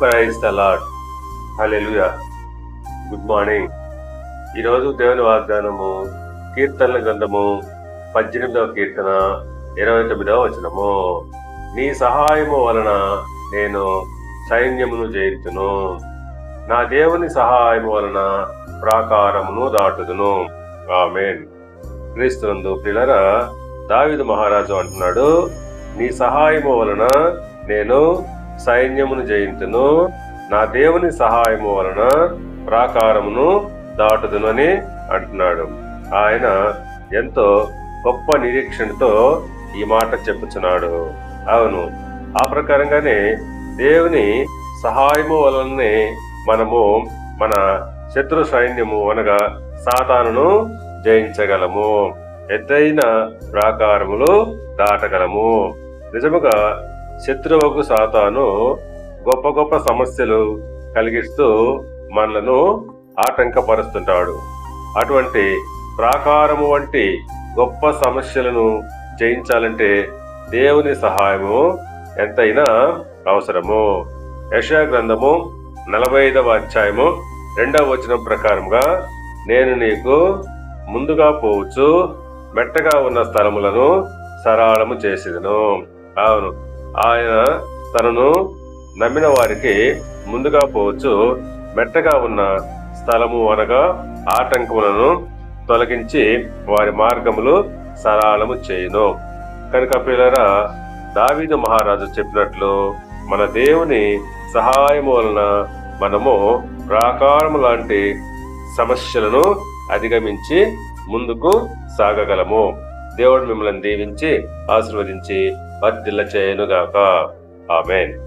Praise the Lord hallelujah good morning ఈరోజు దేవుని వాగ్దానము కీర్తనల గ్రంథము పద్దెనిమిదవ కీర్తన ఇరవై తొమ్మిదవ వచనము. నీ సహాయము వలన నేను సైన్యమును జయించును. నా దేవుని సహాయము వలన ప్రాకారమును దాటుదును. ఆమెన్. క్రీస్తునందు పిల్లరా దావిదు మహారాజు అంటున్నాడు నీ సహాయము వలన నేను సైన్యమును జయించును. నా దేవుని సహాయము వలన ప్రాకారమును దాటుదును అని అంటున్నాడు. ఆయన ఎంతో గొప్ప నిరీక్షణతో ఈ మాట చెప్పుచున్నాడు. అవును ఆ ప్రకారంగానే దేవుని సహాయము వలననే మనము మన శత్రు సైన్యము అనగా సాతానును జయించగలము. ఎత్తైన ప్రాకారములు దాటగలము. నిజముగా శత్రువుకు సాతాను గొప్ప గొప్ప సమస్యలు కలిగిస్తూ మనలను ఆటంకపరుస్తుంటాడు. అటువంటి ప్రాకారము వంటి గొప్ప సమస్యలను జయించాలంటే దేవుని సహాయము ఎంతైనా అవసరము. యశా గ్రంథము నలభై ఐదవ అధ్యాయము రెండవ వచనం ప్రకారంగా నేను నీకు ముందుగా పోవచ్చు మెట్టగా ఉన్న స్థలములను సరళము చేసేదను. అవును ఆయన తనను నమ్మిన వారికి ముందుగా పోవచ్చు. మెట్టగా ఉన్న స్థలము అనగా ఆటంకములను తొలగించి వారి మార్గములు సరళము చేయును. కనుక పిల్లరా దావీదు మహారాజు చెప్పినట్లు మన దేవుని సహాయము వలన మనము ప్రాకారము లాంటి సమస్యలను అధిగమించి ముందుకు సాగగలము. దేవుడు మిమ్మల్ని దీవించి ఆశీర్వదించి వర్ధిల్ల చేయనుగాక ఆమెన్.